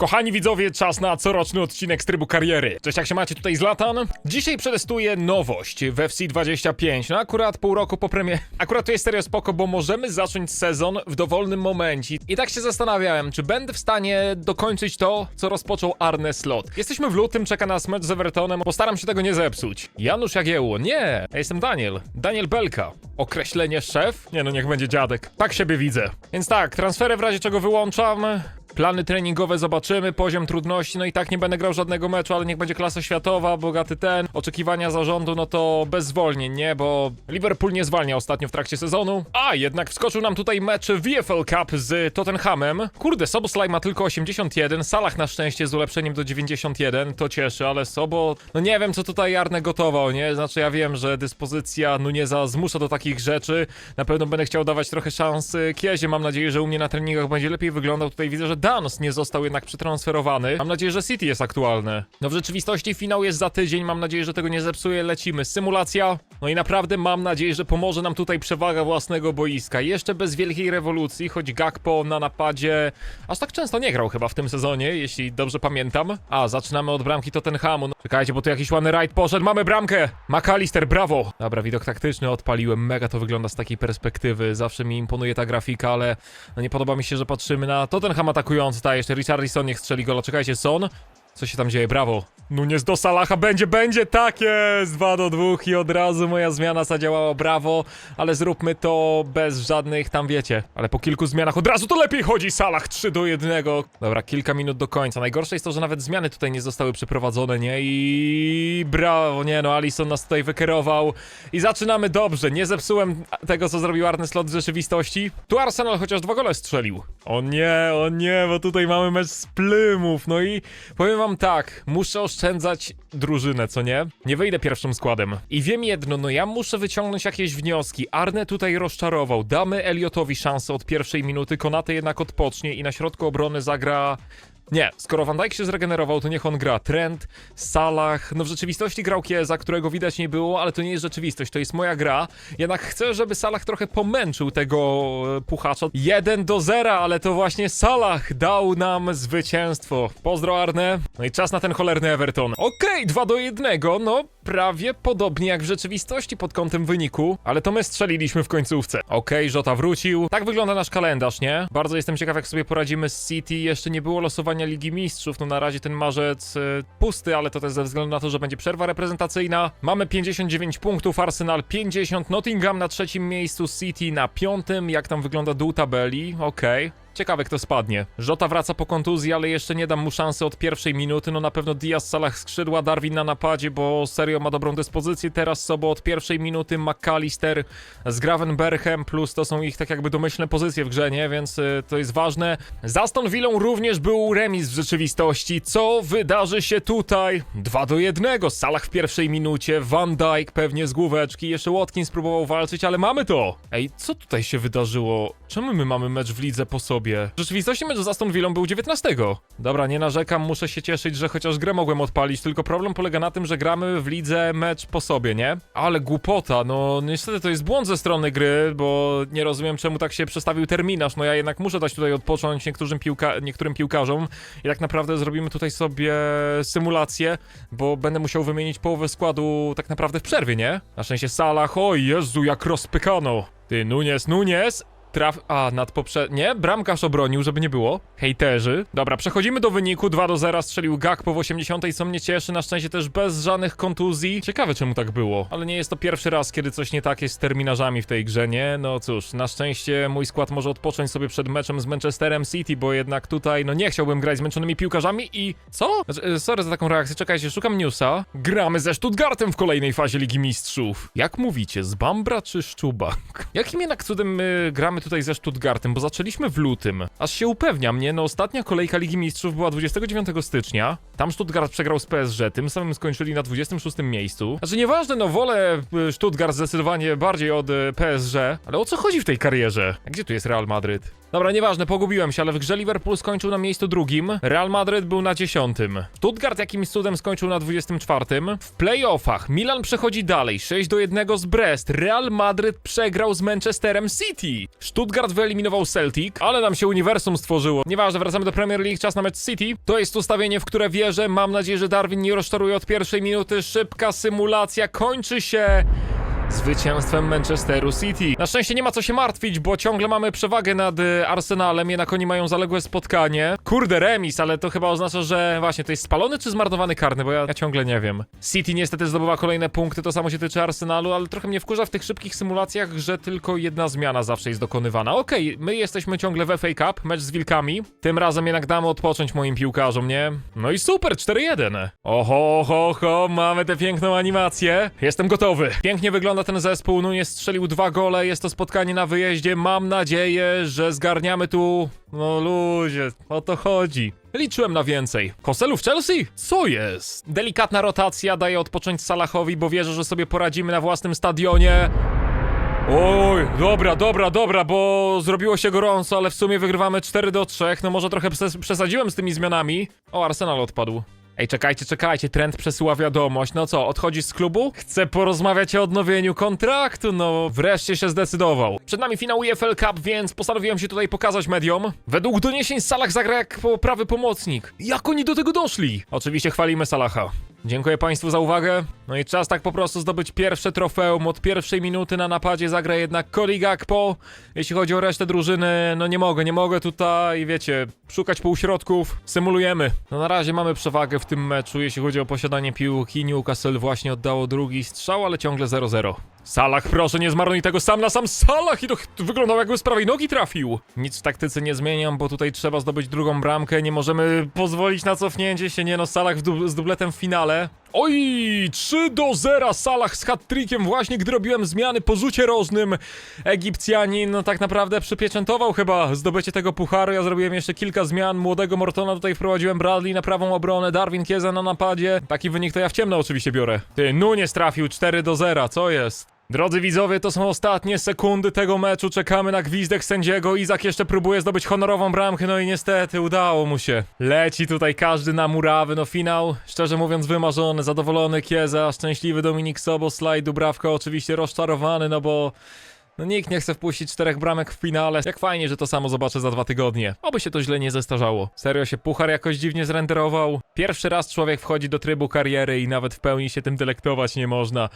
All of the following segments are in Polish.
Kochani widzowie, czas na coroczny odcinek z trybu kariery. Cześć, jak się macie tutaj z Latan? Dzisiaj przetestuję nowość w FC 25. No akurat pół roku po premierze. Akurat to jest serio spoko, bo możemy zacząć sezon w dowolnym momencie. I tak się zastanawiałem, czy będę w stanie dokończyć to, co rozpoczął Arne Slot. Jesteśmy w lutym, czeka nas mecz z Evertonem. Postaram się tego nie zepsuć. Janusz Jagiełło, nie, ja jestem Daniel. Daniel Belka. Określenie szef? Nie no, niech będzie dziadek. Tak siebie widzę. Więc tak, transfery w razie czego wyłączam. Plany treningowe zobaczymy, poziom trudności, no i tak nie będę grał żadnego meczu, ale niech będzie klasa światowa, bogaty ten. Oczekiwania zarządu, no to bez zwolnień, nie? Bo Liverpool nie zwalnia ostatnio w trakcie sezonu. A, jednak wskoczył nam tutaj mecz VFL Cup z Tottenhamem. Kurde, Soboslaj ma tylko 81, Salah na szczęście z ulepszeniem do 91, to cieszy, ale Sobo... No nie wiem, co tutaj Arne gotował, nie? Znaczy ja wiem, że dyspozycja Nuneza zmusza do takich rzeczy. Na pewno będę chciał dawać trochę szans y, Kiezie, mam nadzieję, że u mnie na treningach będzie lepiej wyglądał. Tutaj widzę, że Dans nie został jednak przetransferowany. Mam nadzieję, że City jest aktualne. No w rzeczywistości finał jest za tydzień, mam nadzieję, że tego nie zepsuje. Lecimy. Symulacja. No i naprawdę mam nadzieję, że pomoże nam tutaj przewaga własnego boiska. Jeszcze bez wielkiej rewolucji, choć Gakpo na napadzie aż tak często nie grał chyba w tym sezonie, jeśli dobrze pamiętam. A, zaczynamy od bramki Tottenhamu. No, czekajcie, bo tu jakiś ładny rajd poszedł. Mamy bramkę! McAllister, brawo! Dobra, widok taktyczny odpaliłem. Mega to wygląda z takiej perspektywy. Zawsze mi imponuje ta grafika, ale no nie podoba mi się, że patrzymy na Tottenham atakujący. Ta jeszcze Richarlison niech strzeli gola. Czekajcie, Son. Co się tam dzieje? Brawo. Nunes do Salaha. Będzie, będzie. Tak jest. 2 do 2 i od razu moja zmiana zadziałała. Brawo. Ale zróbmy to bez żadnych tam wiecie. Ale po kilku zmianach od razu to lepiej chodzi. Salah 3 do 1. Dobra, kilka minut do końca. Najgorsze jest to, że nawet zmiany tutaj nie zostały przeprowadzone, nie? I brawo. Nie no, Alisson nas tutaj wykierował. I zaczynamy dobrze. Nie zepsułem tego, co zrobił Arne Slot w rzeczywistości. Tu Arsenal chociaż dwa gole strzelił. O nie, o nie, bo tutaj mamy mecz z Plymów. No i powiem wam tak, muszę oszczędzać drużynę, co nie? Nie wyjdę pierwszym składem. I wiem jedno, no ja muszę wyciągnąć jakieś wnioski. Arne tutaj rozczarował. Damy Eliotowi szansę od pierwszej minuty, Konate jednak odpocznie i na środku obrony zagra nie, skoro Van Dijk się zregenerował, to niech on gra. Trent, Salah, no w rzeczywistości grał Kieza, którego widać nie było, ale to nie jest rzeczywistość, to jest moja gra. Jednak chcę, żeby Salah trochę pomęczył tego e, puchacza. 1 do 0, ale to właśnie Salah dał nam zwycięstwo. Pozdro Arne. No i czas na ten cholerny Everton. Okej, 2 do 1, no prawie podobnie jak w rzeczywistości pod kątem wyniku, ale to my strzeliliśmy w końcówce. Okej, Żota wrócił. Tak wygląda nasz kalendarz, nie? Bardzo jestem ciekaw, jak sobie poradzimy z City. Jeszcze nie było losowania Ligi Mistrzów, no na razie ten marzec y, pusty, ale to też ze względu na to, że będzie przerwa reprezentacyjna. Mamy 59 punktów, Arsenal 50, Nottingham na trzecim miejscu, City na piątym. Jak tam wygląda dół tabeli? Okej. Ciekawe kto spadnie. Żota wraca po kontuzji, ale jeszcze nie dam mu szansy od pierwszej minuty. No na pewno Diaz, Salah skrzydła, Darwin na napadzie, bo serio ma dobrą dyspozycję. Teraz Sobo od pierwszej minuty, McAllister z Gravenberchem, plus to są ich tak jakby domyślne pozycje w grze, nie? Więc y, to jest ważne. Za Aston Villą również był remis w rzeczywistości. Co wydarzy się tutaj? 2 do 1. Salah w pierwszej minucie, Van Dijk pewnie z główeczki, jeszcze Watkins próbował walczyć, ale mamy to! Ej, co tutaj się wydarzyło? Czemu my mamy mecz w lidze po sobie? W rzeczywistości mecz z Aston Villą był 19. Dobra, nie narzekam, muszę się cieszyć, że chociaż grę mogłem odpalić, tylko problem polega na tym, że gramy w lidze mecz po sobie, nie? Ale głupota, no niestety to jest błąd ze strony gry, bo nie rozumiem czemu tak się przestawił terminarz, no ja jednak muszę dać tutaj odpocząć niektórym, piłka niektórym piłkarzom i tak naprawdę zrobimy tutaj sobie symulację, bo będę musiał wymienić połowę składu tak naprawdę w przerwie, nie? Na szczęście Salah, o Jezu, jak rozpykano! Ty, Nunes, Nunes, Traf... A, nad poprze... Nie, bramkarz obronił, żeby nie było. Hejterzy. Dobra, przechodzimy do wyniku. 2 do 0 strzelił Gakpo w 80, co mnie cieszy. Na szczęście też bez żadnych kontuzji. Ciekawe, czemu tak było. Ale nie jest to pierwszy raz, kiedy coś nie tak jest z terminarzami w tej grze, nie? No cóż, na szczęście mój skład może odpocząć sobie przed meczem z Manchesterem City, bo jednak tutaj, no nie chciałbym grać z zmęczonymi piłkarzami i... Co? Znaczy, e, sorry za taką reakcję, czekajcie, szukam newsa. Gramy ze Stuttgartem w kolejnej fazie Ligi Mistrzów. Jak mówicie, z Bambra czy Szczubak? Jakim jednak cudem my tutaj ze Stuttgartem, bo zaczęliśmy w lutym. Aż się upewniam, nie? No ostatnia kolejka Ligi Mistrzów była 29 stycznia. Tam Stuttgart przegrał z PSG, tym samym skończyli na 26 miejscu. Znaczy nieważne, no wolę y, Stuttgart zdecydowanie bardziej od y, PSG, ale o co chodzi w tej karierze? Gdzie tu jest Real Madryt? Dobra, nieważne, pogubiłem się, ale w grze Liverpool skończył na miejscu drugim, Real Madryt był na dziesiątym. Stuttgart jakimś cudem skończył na 24. W playoffach Milan przechodzi dalej, 6 do 1 z Brest. Real Madryt przegrał z Manchesterem City. Stuttgart wyeliminował Celtic, ale nam się uniwersum stworzyło. Nieważne, wracamy do Premier League, czas na mecz City. To jest ustawienie, w które wierzę. Mam nadzieję, że Darwin nie rozczaruje od pierwszej minuty. Szybka symulacja kończy się zwycięstwem Manchesteru City. Na szczęście nie ma co się martwić, bo ciągle mamy przewagę nad y, Arsenalem, jednak oni mają zaległe spotkanie. Kurde, remis, ale to chyba oznacza, że właśnie to jest spalony czy zmarnowany karny, bo ja, ja ciągle nie wiem. City niestety zdobywa kolejne punkty, to samo się tyczy Arsenalu, ale trochę mnie wkurza w tych szybkich symulacjach, że tylko jedna zmiana zawsze jest dokonywana. Okej, my jesteśmy ciągle w FA Cup, mecz z Wilkami. Tym razem jednak damy odpocząć moim piłkarzom, nie? No i super, 4-1. Oho, ho, ho, mamy tę piękną animację. Jestem gotowy. Pięknie wygląda ten zespół, Nunie strzelił dwa gole, jest to spotkanie na wyjeździe. Mam nadzieję, że zgarniamy tu... No ludzie, o to chodzi. Liczyłem na więcej. Koselu w Chelsea? Co jest? Delikatna rotacja daje odpocząć Salahowi, bo wierzę, że sobie poradzimy na własnym stadionie. Oj, dobra, dobra, dobra, bo zrobiło się gorąco, ale w sumie wygrywamy 4 do 3. No może trochę przes- przesadziłem z tymi zmianami. O, Arsenal odpadł. Ej, czekajcie, czekajcie, trend przesyła wiadomość. No co, odchodzisz z klubu? Chcę porozmawiać o odnowieniu kontraktu, no wreszcie się zdecydował. Przed nami finał EFL Cup, więc postanowiłem się tutaj pokazać mediom. Według doniesień Salah zagra jak prawy pomocnik. Jak oni do tego doszli? Oczywiście chwalimy Salaha. Dziękuję Państwu za uwagę. No i czas tak po prostu zdobyć pierwsze trofeum. Od pierwszej minuty na napadzie zagra jednak Cody Gakpo. Jeśli chodzi o resztę drużyny, no nie mogę, nie mogę tutaj, wiecie, szukać półśrodków. Symulujemy. No na razie mamy przewagę w tym meczu, jeśli chodzi o posiadanie piłki. Newcastle właśnie oddało drugi strzał, ale ciągle 0-0. Salah, proszę, nie zmarnuj tego sam na sam Salah i to wyglądał jakby z prawej nogi trafił. Nic w taktyce nie zmieniam, bo tutaj trzeba zdobyć drugą bramkę, nie możemy pozwolić na cofnięcie się, nie no, Salah w du- z dubletem w finale. Oj, 3 do 0 Salah z hat-trickiem właśnie, gdy robiłem zmiany po rzucie rożnym. Egipcjanin, no tak naprawdę przypieczętował chyba zdobycie tego pucharu, ja zrobiłem jeszcze kilka zmian, młodego Mortona tutaj wprowadziłem, Bradley na prawą obronę, Darwin Kieza na napadzie. Taki wynik to ja w ciemno oczywiście biorę. Ty, Nunes trafił 4 do 0, co jest? Drodzy widzowie, to są ostatnie sekundy tego meczu. Czekamy na gwizdek sędziego. Izak jeszcze próbuje zdobyć honorową bramkę, no i niestety udało mu się. Leci tutaj każdy na murawy. No finał, szczerze mówiąc, wymarzony, zadowolony Kieza, szczęśliwy Dominik Soboslaj, Dubrawka oczywiście rozczarowany, no bo no nikt nie chce wpuścić czterech bramek w finale. Jak fajnie, że to samo zobaczę za dwa tygodnie. Oby się to źle nie zestarzało. Serio się puchar jakoś dziwnie zrenderował. Pierwszy raz człowiek wchodzi do trybu kariery i nawet w pełni się tym delektować nie można.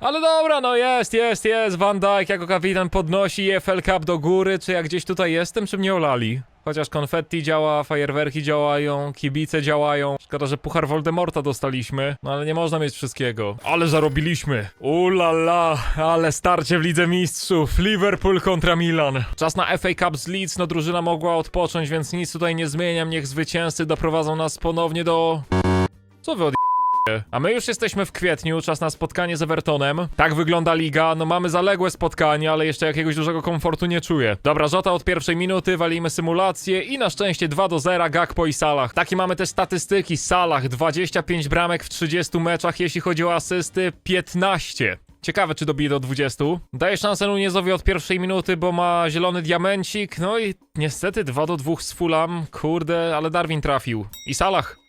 Ale dobra, no jest, jest, jest. Van Dijk jako kapitan podnosi EFL Cup do góry. Czy ja gdzieś tutaj jestem, czy mnie olali? Chociaż konfetti działa, fajerwerki działają, kibice działają. Szkoda, że puchar Voldemorta dostaliśmy. No ale nie można mieć wszystkiego. Ale zarobiliśmy. Ulala, ale starcie w Lidze Mistrzów. Liverpool kontra Milan. Czas na FA Cup z Leeds. No drużyna mogła odpocząć, więc nic tutaj nie zmieniam. Niech zwycięzcy doprowadzą nas ponownie do... Co wy od... A my już jesteśmy w kwietniu, czas na spotkanie z Evertonem. Tak wygląda liga, no mamy zaległe spotkanie, ale jeszcze jakiegoś dużego komfortu nie czuję. Dobra, Żota od pierwszej minuty, walimy symulację i na szczęście 2 do 0, Gakpo i Salah. Takie mamy też statystyki, Salah 25 bramek w 30 meczach, jeśli chodzi o asysty 15. Ciekawe, czy dobije do 20. Daje szansę Nunezowi od pierwszej minuty, bo ma zielony diamencik. No i niestety 2 do 2 z Fulham. Kurde, ale Darwin trafił. I Salah.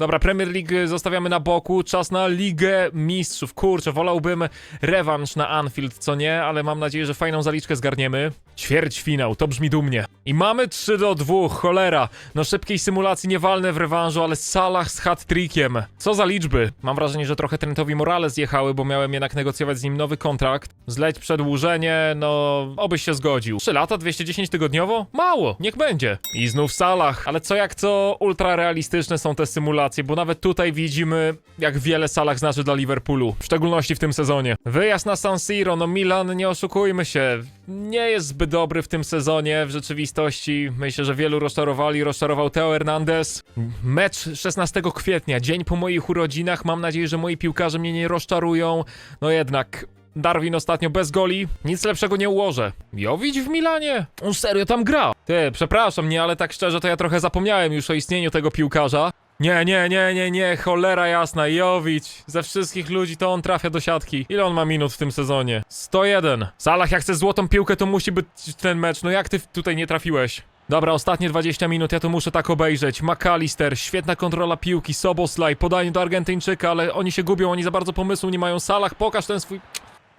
Dobra, Premier League zostawiamy na boku, czas na Ligę Mistrzów. Kurczę, wolałbym rewanż na Anfield, co nie, ale mam nadzieję, że fajną zaliczkę zgarniemy. Ćwierćfinał, to brzmi dumnie. I mamy 3 do 2, cholera. No szybkiej symulacji nie walnę w rewanżu, ale Salah z hat-trickiem. Co za liczby. Mam wrażenie, że trochę Trentowi Morale zjechały, bo miałem jednak negocjować z nim nowy kontrakt. Zleć przedłużenie, no obyś się zgodził. 3 lata, 210 tygodniowo? Mało, niech będzie. I znów Salah, ale co jak co, ultra realistyczne są te symulacje, bo nawet tutaj widzimy, jak wiele Salah znaczy dla Liverpoolu, w szczególności w tym sezonie. Wyjazd na San Siro, no Milan, nie oszukujmy się, nie jest zbyt dobry w tym sezonie, w rzeczywistości. Myślę, że wielu rozczarowali, rozczarował Teo Hernandez. Mecz 16 kwietnia, dzień po moich urodzinach, mam nadzieję, że moi piłkarze mnie nie rozczarują. No jednak... Darwin ostatnio bez goli, nic lepszego nie ułożę. Jowić w Milanie? On serio tam gra. Ty, przepraszam, nie, ale tak szczerze to ja trochę zapomniałem już o istnieniu tego piłkarza. Nie, nie, nie, nie, nie, cholera jasna, Jowić. Ze wszystkich ludzi to on trafia do siatki. Ile on ma minut w tym sezonie? 101. Salah, jak chce złotą piłkę, to musi być ten mecz. No jak ty tutaj nie trafiłeś? Dobra, ostatnie 20 minut, ja to muszę tak obejrzeć. McAllister, świetna kontrola piłki, Soboslaj, podanie do Argentyńczyka, ale oni się gubią, oni za bardzo pomysłu nie mają. Salah, pokaż ten swój...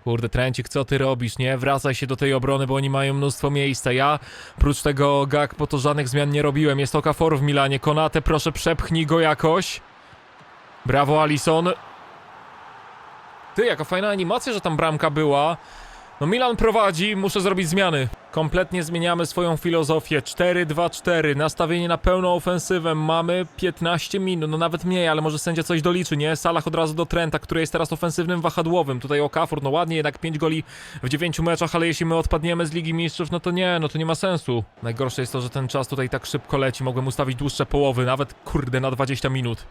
Kurde, Trencik, co ty robisz, nie? Wracaj się do tej obrony, bo oni mają mnóstwo miejsca. Ja, prócz tego gag, po to żadnych zmian nie robiłem. Jest Okafor w Milanie. Konate, proszę, przepchnij go jakoś. Brawo, Alison. Ty, jaka fajna animacja, że tam bramka była. No Milan prowadzi, muszę zrobić zmiany. Kompletnie zmieniamy swoją filozofię. 4-2-4, nastawienie na pełną ofensywę. Mamy 15 minut, no nawet mniej, ale może sędzia coś doliczy, nie? Salah od razu do Trenta, który jest teraz ofensywnym wahadłowym. Tutaj Okafor, no ładnie, jednak 5 goli w 9 meczach, ale jeśli my odpadniemy z Ligi Mistrzów, no to nie, no to nie ma sensu. Najgorsze jest to, że ten czas tutaj tak szybko leci. Mogłem ustawić dłuższe połowy, nawet kurde na 20 minut.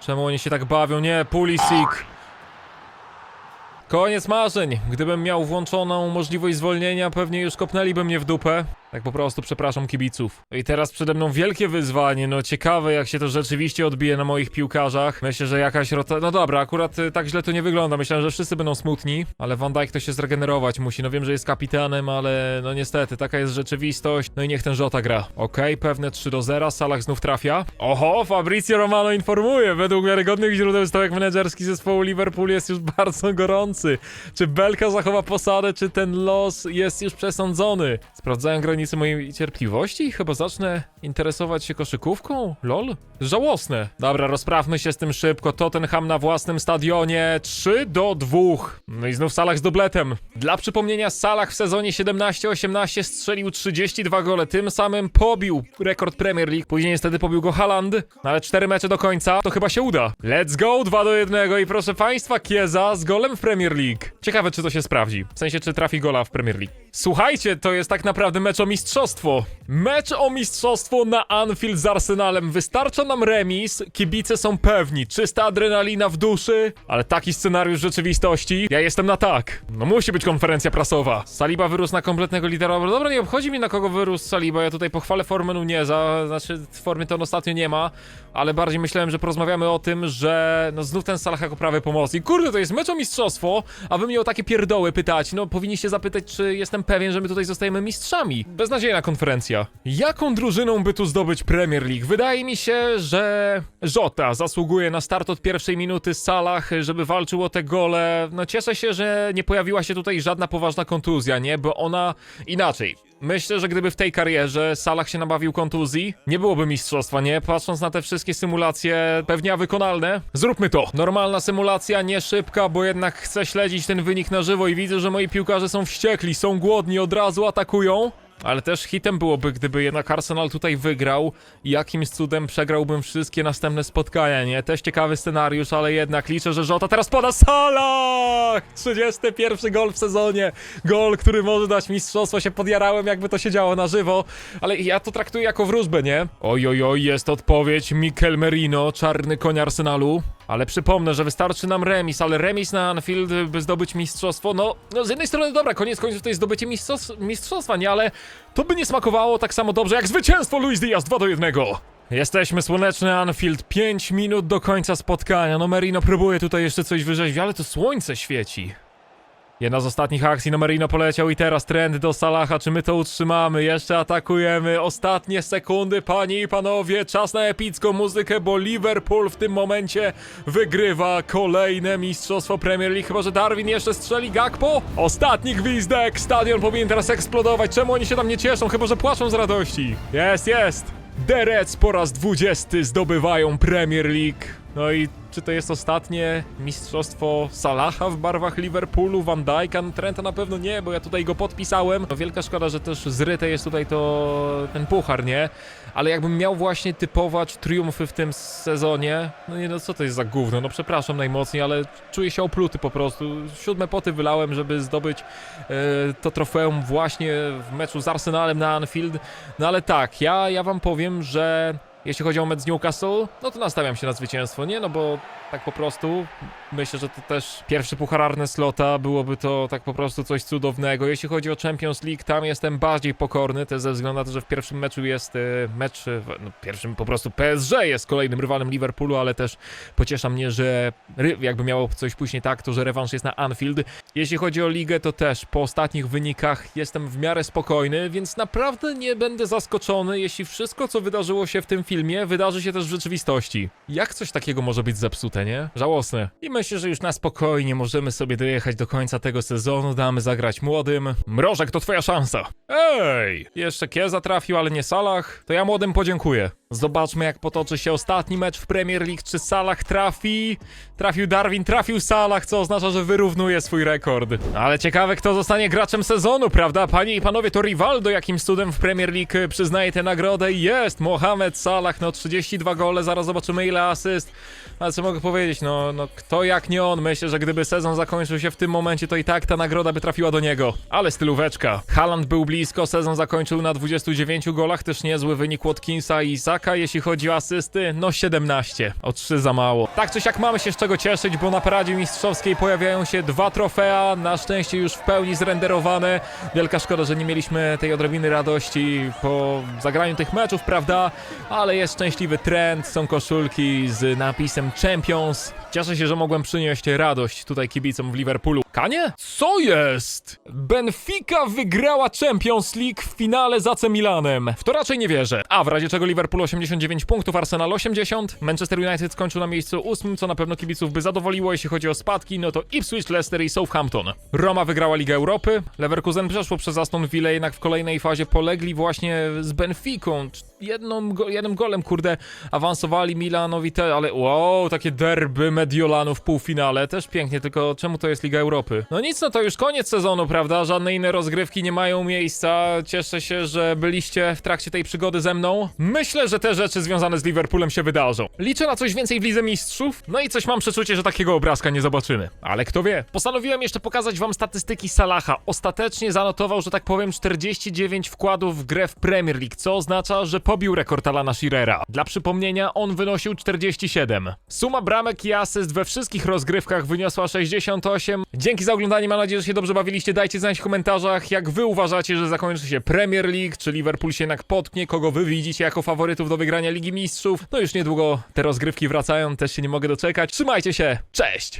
Czemu oni się tak bawią? Nie, Pulisic. Koniec marzeń. Gdybym miał włączoną możliwość zwolnienia, pewnie już kopnęliby mnie w dupę. Tak po prostu przepraszam kibiców. I teraz przede mną wielkie wyzwanie. No ciekawe, jak się to rzeczywiście odbije na moich piłkarzach. Myślę, że jakaś rota... No dobra, akurat y, tak źle to nie wygląda. Myślałem, że wszyscy będą smutni, ale Van Dijk to się zregenerować musi. No wiem, że jest kapitanem, ale no niestety, taka jest rzeczywistość. No i niech ten Żota gra. Okej, pewne 3 do 0. Salah znów trafia. Oho, Fabrizio Romano informuje. Według wiarygodnych źródeł stołek menedżerski zespołu Liverpool jest już bardzo gorący. Czy Belka zachowa posadę, czy ten los jest już przesądzony? Sprawdzają granice mojej cierpliwości i chyba zacznę interesować się koszykówką? Lol? Żałosne. Dobra, rozprawmy się z tym szybko. Tottenham na własnym stadionie 3 do 2. No i znów Salah z dubletem. Dla przypomnienia, Salah w sezonie 17-18 strzelił 32 gole. Tym samym pobił rekord Premier League. Później niestety pobił go Haaland. No ale 4 mecze do końca, to chyba się uda. Let's go, 2 do 1 i proszę państwa, Kieza z golem w Premier League. Ciekawe, czy to się sprawdzi. W sensie, czy trafi gola w Premier League. Słuchajcie, to jest tak naprawdę mecz o mistrzostwo. Mecz o mistrzostwo na Anfield z Arsenalem. Wystarcza nam remis, kibice są pewni, czysta adrenalina w duszy, ale taki scenariusz rzeczywistości, ja jestem na tak. No musi być konferencja prasowa. Saliba wyrósł na kompletnego lidera. Dobra, nie obchodzi mi na kogo wyrósł Saliba, ja tutaj pochwalę formę Nuneza, znaczy formy to on ostatnio nie ma, ale bardziej myślałem, że porozmawiamy o tym, że no znów ten Salah jako prawy pomocnik. Kurde, to jest mecz o mistrzostwo, a wy mnie o takie pierdoły pytać. No powinniście zapytać, czy jestem pewien, że my tutaj zostajemy mistrzami. Beznadziejna konferencja. Jaką drużyną by tu zdobyć Premier League? Wydaje mi się, że Jota zasługuje na start od pierwszej minuty Salah, żeby walczył o te gole. No cieszę się, że nie pojawiła się tutaj żadna poważna kontuzja, nie? Bo ona inaczej. Myślę, że gdyby w tej karierze Salah się nabawił kontuzji, nie byłoby mistrzostwa, nie? Patrząc na te wszystkie symulacje, pewnie wykonalne. Zróbmy to. Normalna symulacja, nie szybka, bo jednak chcę śledzić ten wynik na żywo i widzę, że moi piłkarze są wściekli, są głodni, od razu atakują. Ale też hitem byłoby, gdyby jednak Arsenal tutaj wygrał i jakimś cudem przegrałbym wszystkie następne spotkania, nie? Też ciekawy scenariusz, ale jednak liczę, że Żota teraz poda Salah! 31 gol w sezonie. Gol, który może dać mistrzostwo. Się podjarałem, jakby to się działo na żywo, ale ja to traktuję jako wróżbę, nie? Oj, oj, oj, jest odpowiedź. Mikel Merino, czarny koń Arsenalu. Ale przypomnę, że wystarczy nam remis, ale remis na Anfield, by zdobyć mistrzostwo, no, no z jednej strony dobra, koniec końców to jest zdobycie mistrzostw, mistrzostwa, nie, ale to by nie smakowało tak samo dobrze jak zwycięstwo Luis Diaz 2 do 1. Jesteśmy słoneczny Anfield, 5 minut do końca spotkania, no Merino próbuje tutaj jeszcze coś wyrzeźbić, ale to słońce świeci. Jedna z ostatnich akcji, no Merino poleciał i teraz trend do Salaha, czy my to utrzymamy? Jeszcze atakujemy, ostatnie sekundy, panie i panowie, czas na epicką muzykę, bo Liverpool w tym momencie wygrywa kolejne mistrzostwo Premier League, chyba że Darwin jeszcze strzeli Gakpo? Ostatni gwizdek, stadion powinien teraz eksplodować, czemu oni się tam nie cieszą, chyba że płaczą z radości? Jest, jest! The Reds po raz 20 zdobywają Premier League. No i czy to jest ostatnie mistrzostwo Salaha w barwach Liverpoolu, Van Dijk'a? Trenta na pewno nie, bo ja tutaj go podpisałem. No wielka szkoda, że też zryte jest tutaj to ten puchar, nie? Ale jakbym miał właśnie typować triumfy w tym sezonie, no nie no co to jest za gówno, no przepraszam najmocniej, ale czuję się opluty po prostu. Siódme poty wylałem, żeby zdobyć e, to trofeum właśnie w meczu z Arsenalem na Anfield. No ale tak, ja, ja wam powiem, że jeśli chodzi o mecz z Newcastle, no to nastawiam się na zwycięstwo, nie? No bo tak po prostu myślę, że to też pierwszy puchararny slota byłoby to tak po prostu coś cudownego. Jeśli chodzi o Champions League, tam jestem bardziej pokorny, też ze względu na to, że w pierwszym meczu jest e, mecz, e, no pierwszym po prostu PSG jest kolejnym rywalem Liverpoolu, ale też pociesza mnie, że jakby miało coś później tak, to że rewanż jest na Anfield. Jeśli chodzi o ligę, to też po ostatnich wynikach jestem w miarę spokojny, więc naprawdę nie będę zaskoczony, jeśli wszystko, co wydarzyło się w tym filmie, wydarzy się też w rzeczywistości. Jak coś takiego może być zepsute? Nie? Żałosne. I myślę, że już na spokojnie możemy sobie dojechać do końca tego sezonu, damy zagrać młodym. Mrożek, to twoja szansa. Ej! Jeszcze Kieza trafił, ale nie Salah. To ja młodym podziękuję. Zobaczmy, jak potoczy się ostatni mecz w Premier League. Czy Salah trafi? Trafił Darwin, trafił Salah, co oznacza, że wyrównuje swój rekord. Ale ciekawe, kto zostanie graczem sezonu, prawda? Panie i panowie, to Rivaldo jakimś cudem w Premier League przyznaje tę nagrodę jest Mohamed Salah, no 32 gole, zaraz zobaczymy ile asyst. Ale co mogę powiedzieć, no, no kto jak nie on, myślę, że gdyby sezon zakończył się w tym momencie, to i tak ta nagroda by trafiła do niego. Ale stylóweczka. Haaland był blisko, sezon zakończył na 29 golach, też niezły wynik Watkinsa i Isaka, jeśli chodzi o asysty, no 17. O 3 za mało. Tak czy siak mamy się z czego cieszyć, bo na paradzie mistrzowskiej pojawiają się dwa trofea, na szczęście już w pełni zrenderowane. Wielka szkoda, że nie mieliśmy tej odrobiny radości po zagraniu tych meczów, prawda? Ale jest szczęśliwy trend, są koszulki z napisem Champions. Cieszę się, że mogłem przynieść radość tutaj kibicom w Liverpoolu. Kanie? Co jest? Benfica wygrała Champions League w finale z AC Milanem. W to raczej nie wierzę. A w razie czego Liverpool 89 punktów, Arsenal 80. Manchester United skończył na miejscu ósmym, co na pewno kibiców by zadowoliło. Jeśli chodzi o spadki, no to Ipswich, Leicester i Southampton. Roma wygrała Ligę Europy. Leverkusen przeszło przez Aston Villa, jednak w kolejnej fazie polegli właśnie z Benficą. Jedną, go, jednym golem, kurde, awansowali Milanowi te, ale wow, takie derby Mediolanu w półfinale, też pięknie, tylko czemu to jest Liga Europy? No nic, no to już koniec sezonu, prawda? Żadne inne rozgrywki nie mają miejsca. Cieszę się, że byliście w trakcie tej przygody ze mną. Myślę, że te rzeczy związane z Liverpoolem się wydarzą. Liczę na coś więcej w Lidze Mistrzów, no i coś mam przeczucie, że takiego obrazka nie zobaczymy. Ale kto wie? Postanowiłem jeszcze pokazać wam statystyki Salaha. Ostatecznie zanotował, że tak powiem, 49 wkładów w grę w Premier League, co oznacza, że pobił rekord Alana Shearera. Dla przypomnienia, on wynosił 47. Suma bramek i asyst we wszystkich rozgrywkach wyniosła 68. Dzięki za oglądanie, mam nadzieję, że się dobrze bawiliście. Dajcie znać w komentarzach, jak wy uważacie, że zakończy się Premier League, czy Liverpool się jednak potknie, kogo wy widzicie jako faworytów do wygrania Ligi Mistrzów. No już niedługo te rozgrywki wracają, też się nie mogę doczekać. Trzymajcie się, cześć!